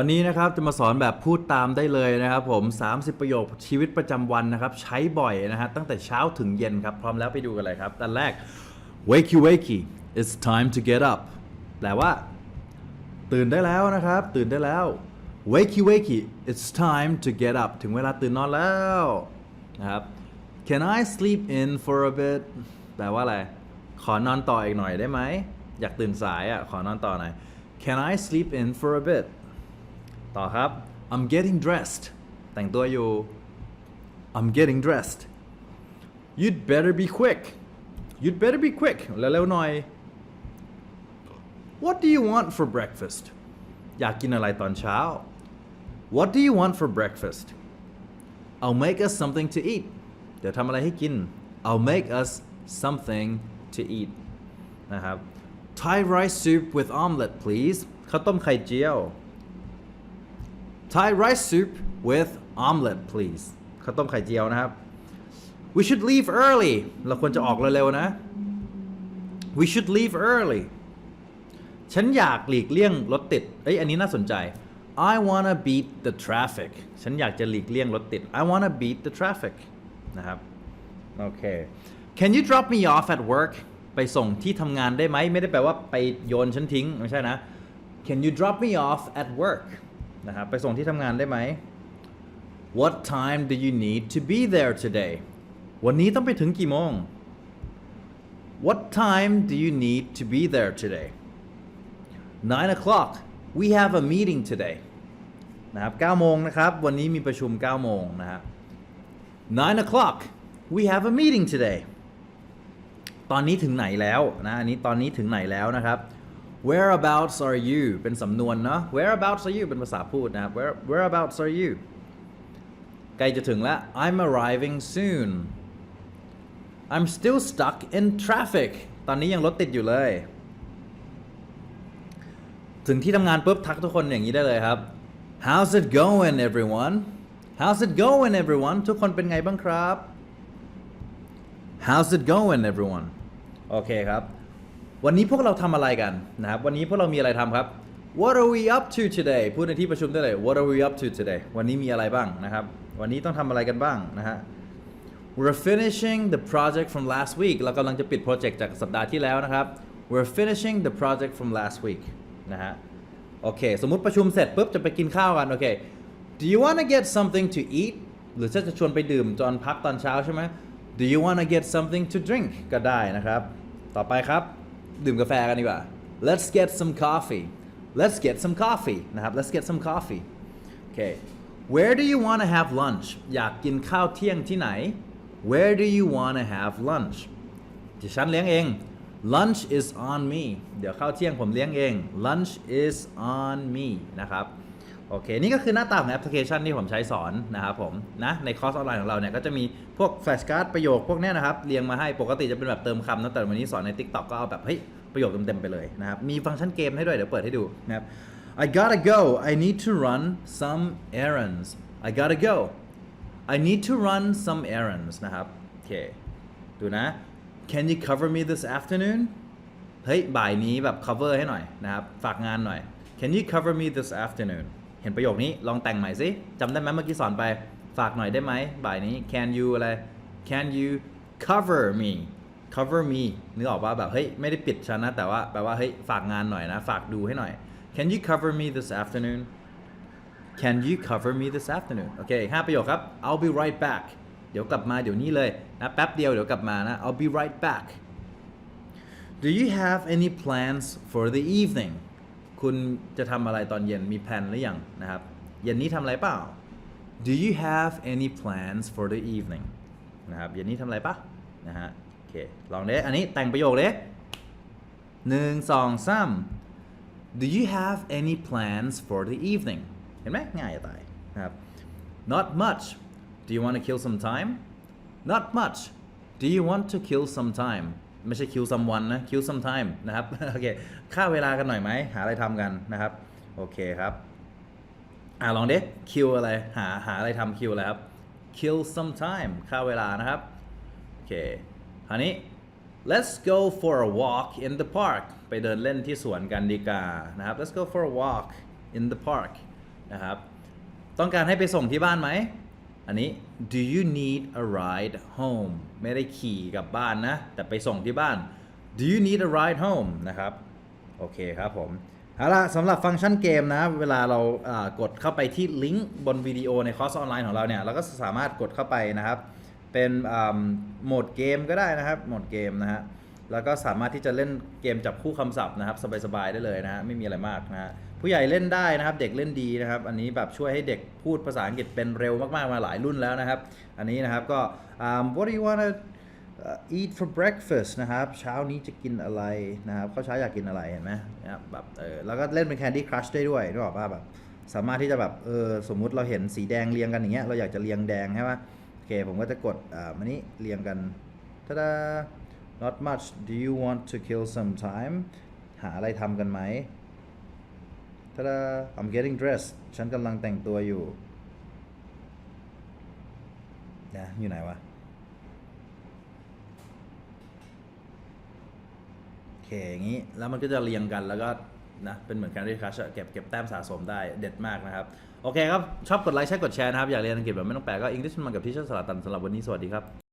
วันนี้นะครับจะมาสอนแบบพูดตามได้เลยนะครับผม 30 ประโยคชีวิตประจำวันนะครับ ใช้บ่อยนะฮะตั้งแต่เช้าถึงเย็นครับ พร้อมแล้วไปดูกันเลยครับอันแรก wakey wakey it's time to get up แปลว่า ตื่นได้แล้วนะครับ ตื่นได้แล้ว wakey wakey it's time to get up ถึงเวลาตื่นนอนแล้วนะครับ can I sleep in for a bit แปลว่าอะไร ขอนอนต่ออีกหน่อยได้ไหม อยากตื่นสายอะ ขอนอนต่อหน่อย can I sleep in for a bit ต่อครับ I'm getting dressed แต่งตัวอยู่ I'm getting dressed you'd better be quick you'd better be quick เร็วๆหน่อย What do you want for breakfast อยากกินอะไรตอนเช้า What do you want for breakfast I'll make us something to eat เดี๋ยวทำอะไรให้กิน I'll make us something to eat นะครับ Thai rice soup with omelette please ข้าวต้มไข่เจียว Thai rice soup with omelette please ข้าวต้มไข่เจียวนะครับ We should leave early เราควรจะออกเร็วๆนะ We should leave early ฉันอยากหลีกเลี่ยงรถติด เอ้ย อันนี้น่าสนใจ I wanna beat the traffic ฉันอยากจะหลีกเลี่ยงรถติด I wanna beat the traffic นะครับ โอเค Can you drop me off at work ไปส่งที่ทำงานได้ไหม ไม่ได้แปลว่าไปโยนฉันทิ้ง ไม่ใช่นะ Can you drop me off at work นะครับไปส่งที่ทำงานได้ไหม What time do you need to be there today วันนี้ต้องไปถึงกี่โมง What time do you need to be there today 9 o'clock we have a meeting today นะครับ9โมงนะครับ วันนี้มีประชุม9โมงนะฮะ9 o'clock we have a meeting today ตอนนี้ถึงไหนแล้วนะ อันนี้ตอนนี้ถึงไหนแล้วนะครับ whereabouts are you เป็นสำนวนเนาะ whereabouts are you เป็นภาษาพูดนะ Where whereabouts are you ใกล้จะถึงแล้ว I'm arriving soon I'm still stuck in traffic ตอนนี้ยังรถติดอยู่เลย ถึงที่ทำงานปุ๊บทักทุกคนอย่างนี้ได้เลยครับ How's it going everyone How's it going everyone ทุกคนเป็นไงบ้างครับ How's it going everyone โอเคครับ วันนี้พวกเราทำอะไรกันนะครับ วันนี้พวกเรามีอะไรทำครับ What are we up to today พูดในที่ประชุมได้เลย What are we up to today วันนี้มีอะไรบ้างนะครับ วันนี้ต้องทำอะไรกันบ้างนะฮะ We're finishing the project from last week เรากำลังจะปิดโปรเจกต์จากสัปดาห์ที่แล้วนะครับ We're finishing the project from last week นะฮะ โอเค สมมติประชุมเสร็จปุ๊บจะไปกินข้าวกัน โอเค Do you want to get something to eat หรือถ้าจะชวนไปดื่มตอนพักตอนเช้าใช่ไหม Do you want to get something to drink ก็ได้นะครับ ต่อไปครับ ดื่มกาแฟกันดีกว่า Let's get some coffee Let's get some coffee นะครับ Let's get some coffee โอเค Where do you want to have lunch อยากกินข้าวเที่ยงที่ไหน Where do you want to have lunch ที่ฉันเลี้ยงเอง Lunch is on me เดี๋ยวข้าวเที่ยงผมเลี้ยงเอง Lunch is on me นะครับ โอเค นี่ก็คือหน้าตาของแอปพลิเคชันที่ผมใช้สอนนะครับผมนะในคอร์สออนไลน์ของเราเนี่ยก็จะมีพวกแฟลชการ์ดประโยคพวกนี้นะครับ เรียงมาให้ปกติจะเป็นแบบเติมคำนะแต่วันนี้สอนใน TikTok ก็เอาแบบเฮ้ยประโยคเต็มๆไปเลยนะครับ มีฟังก์ชันเกมให้ด้วย เดี๋ยวเปิดให้ดูนะครับ I gotta go I need to run some errands I gotta go I need to run some errands นะครับโอเคดูนะ Can you cover me this afternoon เฮ้ยบ่ายนี้แบบ cover ให้หน่อยนะครับฝากงานหน่อย Can you cover me this afternoon เห็นประโยคนี้ลองแต่งใหม่สิจำได้ไหมเมื่อกี้สอนไป ฝากหน่อยได้ไหมบ่ายนี้ Can you อะไร Can you cover me cover me นึกออกว่าแบบเฮ้ยไม่ได้ปิดฉันนะ แต่ว่าแปลว่าเฮ้ยฝากงานหน่อยนะ ฝากดูให้หน่อย Can you cover me this afternoon Can you cover me this afternoon โอเคห้าประโยคครับ I'll be right back เดี๋ยวกลับมาเดี๋ยวนี้เลยนะแป๊บเดียวเดี๋ยวกลับมานะ I'll be right back Do you have any plans for the evening คุณจะทำอะไรตอนเย็นมีแพลนหรือยังนะครับ เย็นนี้ทำอะไรเปล่า Do you have any plans for the evening นะครับ เย็นนี้ทำอะไรปะนะฮะ โอเค ลองเด้อันนี้แต่งประโยคเด้หนึ่งสองสาม Do you have any plans for the evening เห็นไหมง่ายจะตายนะครับ Not much Do you want to kill some time Not much Do you want to kill some time ไม่ใช่ kill someone นะ kill some time นะครับ โอเคค่าเวลากันหน่อยไหม หาอะไรทำกันนะครับ โอเคครับ อ่าลองดิ kill อะไร หา หาอะไรทำ kill อะไรครับ kill some time ค่าเวลานะครับ โอเคคราวนี้ let's go for a walk in the park ไปเดินเล่นที่สวนกันดีกว่านะครับ let's go for a walk in the park นะครับ ต้องการให้ไปส่งที่บ้านไหม อันนี้ do you need a ride home ไม่ได้ขี่กลับบ้านนะ แต่ไปส่งที่บ้าน do you need a ride home นะครับ โอเคครับผมเอาละสำหรับฟังก์ชันเกมนะ เวลาเรากดเข้าไปที่ลิงก์บนวิดีโอในคอร์สออนไลน์ของเราเนี่ย เราก็สามารถกดเข้าไปนะครับ เป็นโหมดเกมก็ได้นะครับ โหมดเกมนะฮะ แล้วก็สามารถที่จะเล่นเกมจับคู่คำศัพท์นะครับ สบายๆได้เลยนะฮะไม่มีอะไรมากนะฮะผู้ใหญ่เล่นได้นะครับ เด็กเล่นดีนะครับ อันนี้แบบช่วยให้เด็กพูดภาษาอังกฤษเป็นเร็วมากๆมาหลายรุ่นแล้วนะครับ อันนี้นะครับก็ what do you wanna eat for breakfast นะครับ เช้านี้จะกินอะไรนะครับเขาเช้าอยากกินอะไรเห็นไหมนะครับแบบเออแล้วก็เล่นเป็น Candy Crush ได้ด้วยนึกออกป่ะแบบสามารถที่จะแบบเออสมมุติเราเห็นสีแดงเรียงกันอย่างเงี้ยเราอยากจะเรียงแดงใช่ไหมโอเคผมก็จะกดอ่ามานี้เรียงกันทาดา not much do you want to kill some time หาอะไรทำกันไหมทาดา I'm getting dressed ฉันกำลังแต่งตัวอยู่นะอยู่ไหนวะ โอเค อย่างนี้ แล้วมันก็จะเรียงกันแล้วก็นะ เป็นเหมือนการเรียนคลาสเก็บเก็บแต้มสะสมได้เด็ดมากนะครับ โอเคครับ ชอบกดไลค์ใช่กดแชร์นะครับ อยากเรียนอังกฤษแบบไม่ต้องแปลก็ English มันกับที่ช r สลัตันสำหรับวันนี้ สวัสดีครับ